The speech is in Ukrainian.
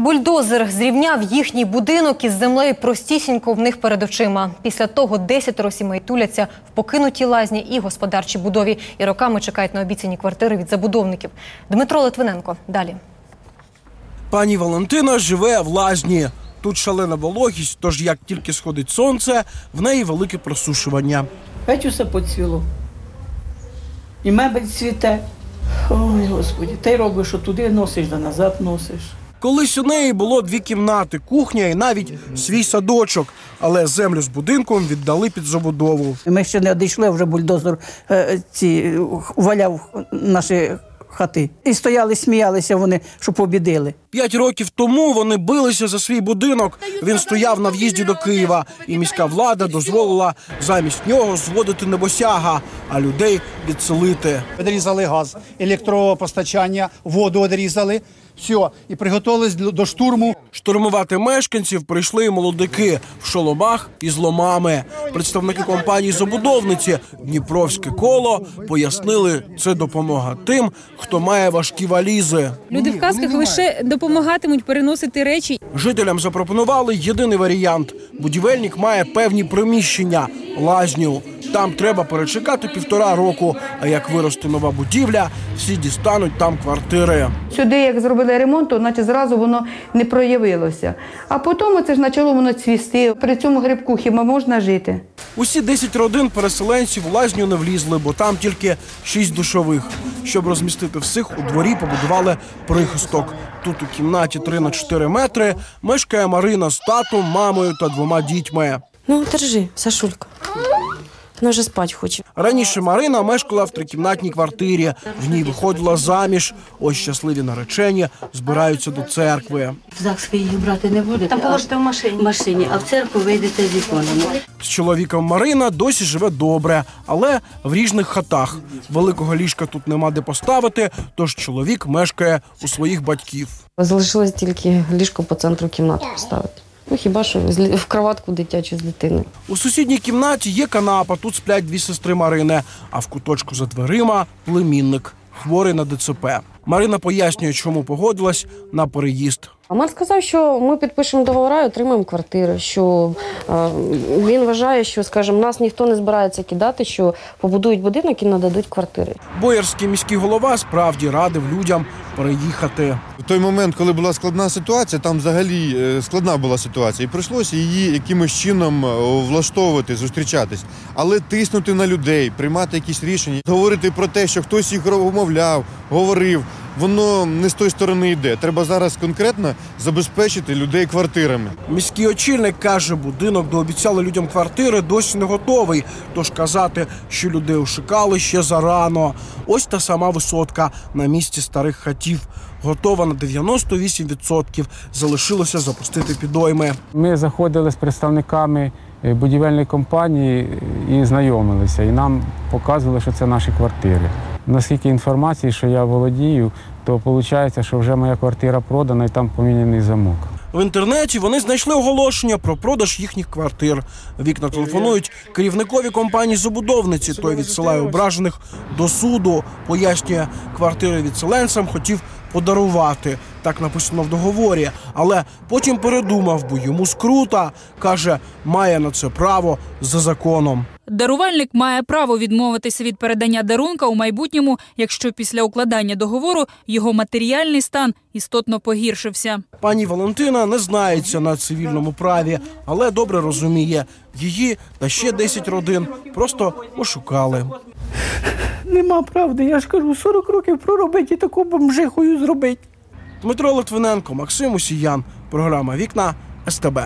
Бульдозер зрівняв їхній будинок із землею простісінько в них перед очима. Після того десятеро сімей туляться в покинутій лазні і господарчій будові і роками чекають на обіцяні квартири від забудовників. Дмитро Литвиненко далі. Пані Валентина живе в лазні. Тут шалена вологість, тож як тільки сходить сонце, в неї велике просушування. Геть усе поцвіло. І мебель цвіте. Ой, Господі, ти робиш, що туди носиш, да назад носиш. Колись у неї було дві кімнати, кухня і навіть свій садочок, але землю з будинком віддали під забудову. Ми ще не одійшли, вже бульдозер е, ці е, валяв наші хати. І стояли, сміялися вони, що побідили. П'ять років тому вони билися за свій будинок. Він стояв на в'їзді до Києва, і міська влада дозволила замість нього зводити небосяга, а людей відселити. Відрізали газ, електропостачання, воду відрізали. Все, і приготувались до до штурму. Штурмувати мешканців прийшли і молодики в шоломах і з ломами. Представники компанії забудовниці Дніпровське коло пояснили, це допомога тим, хто має важкі валізи. Люди в касках лише допомагатимуть переносити речі. Жителям запропонували єдиний варіант: будівельник має певні приміщення, лазню. Там треба перечекати півтора року. А як виросте нова будівля, всі дістануть там квартири. Сюди, як зробили ремонт, то наче зразу воно не проявилося. А потім це ж почало воно цвісти. При цьому грибку хіба можна жити? Усі 10 родин переселенців у лазню не влізли, бо там тільки 6 душових. Щоб розмістити всіх, у дворі побудували прихисток. Тут у кімнаті 3 на 4 метри мешкає Марина з татом, мамою та двома дітьми. Ну, держи, Сашулька. Вона вже спать хоче. Раніше Марина мешкала в трикімнатній квартирі. В ній виходила заміж. Ось щасливі наречені збираються до церкви. В ЗАГС ви їх брати не будете. Там положите в машині. В машині, а в церкву вийдете з іконами. З чоловіком Марина досі живе добре, але в ріжних хатах. Великого ліжка тут нема де поставити, тож чоловік мешкає у своїх батьків. Залишилось тільки ліжко по центру кімнати поставити. Ну хіба що в кроватку дитячу з дитиною. У сусідній кімнаті є канапа. Тут сплять дві сестри Марини. А в куточку за дверима племінник, хворий на ДЦП. Марина пояснює, чому погодилась на переїзд. Амар сказав, що ми підпишемо договори і отримаємо квартири. Що е, він вважає, що, скажімо, нас ніхто не збирається кидати, що побудують будинок і нададуть квартири. Боярський міський голова справді радив людям переїхати. В той момент, коли була складна ситуація, там взагалі е, складна була ситуація, і прийшлося її якимось чином е, влаштовувати, зустрічатись, але тиснути на людей, приймати якісь рішення, говорити про те, що хтось їх умовляв, говорив. Воно не з тої сторони йде. Треба зараз конкретно забезпечити людей квартирами. Міський очільник каже, будинок, де обіцяли людям квартири, досі не готовий. Тож казати, що людей ошукали ще зарано. Ось та сама висотка на місці старих хатів. Готова на 98%. Залишилося запустити підойми. Ми заходили з представниками е, будівельної компанії і знайомилися, і нам показували, що це наші квартири. Наскільки інформації, що я володію, то виходить, що вже моя квартира продана і там поміняний замок. В інтернеті вони знайшли оголошення про продаж їхніх квартир. Вікна телефонують керівникові компанії забудовниці. Той відсилає ображених до суду. Пояснює, квартири відселенцям хотів подарувати. Так написано в договорі. Але потім передумав, бо йому скрута. каже, має на це право за законом. Дарувальник має право відмовитися від передання дарунка у майбутньому, якщо після укладання договору його матеріальний стан істотно погіршився. Пані Валентина не знається на цивільному праві, але добре розуміє, її та ще 10 родин просто ошукали. Нема правди, я ж кажу, 40 років проробити і таку бомжихою зробити. Дмитро Литвиненко, Максим Усіян. Програма Вікна СТБ.